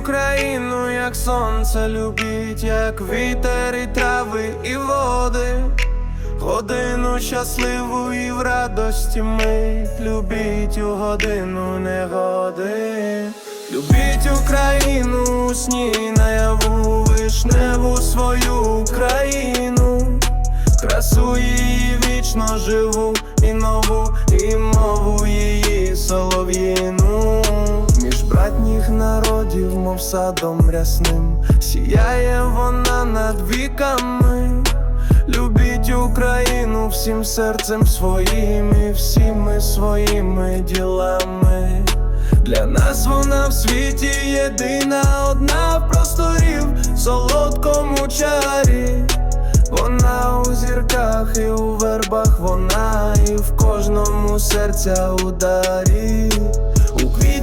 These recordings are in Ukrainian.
Україну, як сонце любіть, як вітер і трави і води. Годину щасливу і в радості мить, любіть у годину негоди. Любіть Україну у сні наяву, вишневу свою країну, красу її вічно живу, і нову, братніх народів, мов садом рясним, сіяє вона над віками. Любіть Україну всім серцем своїм і всіми своїми ділами. Для нас вона в світі єдина, одна в просторів, в солодкому чарі. Вона у зірках і у вербах, вона і в кожному серця ударі.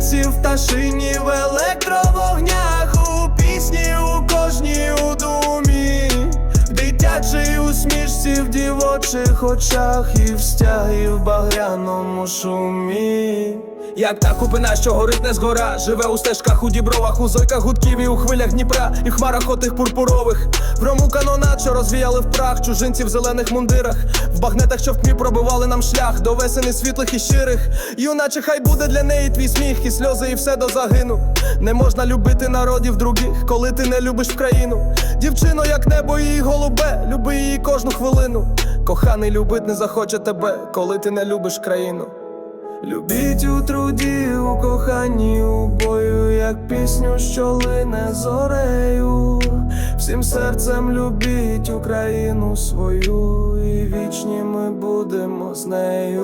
Квітці, в ташині, в електровогнях, у пісні, у кожній у думі. В дитячій усмішці, в дівочих очах, і в стягі в багряному шумі. Як та купина, що горить не згора, живе у стежках, у дібровах, у зойках гудків і у хвилях Дніпра, і в хмарах отих пурпурових. В рому канонат, що розвіяли в прах, чужинці в зелених мундирах, в багнетах, що в тьмі пробивали нам шлях до весени світлих і щирих. Юначе, хай буде для неї твій сміх, і сльози, і все до загину. Не можна любити народів других, коли ти не любиш країну. Дівчино, як небо її голубе, люби її кожну хвилину. Коханий любить не захоче тебе, коли ти не любиш країну. Любіть у труді, у коханні, у бою, як пісню, що лине зорею. Всім серцем любіть Україну свою, і вічні ми будемо з нею.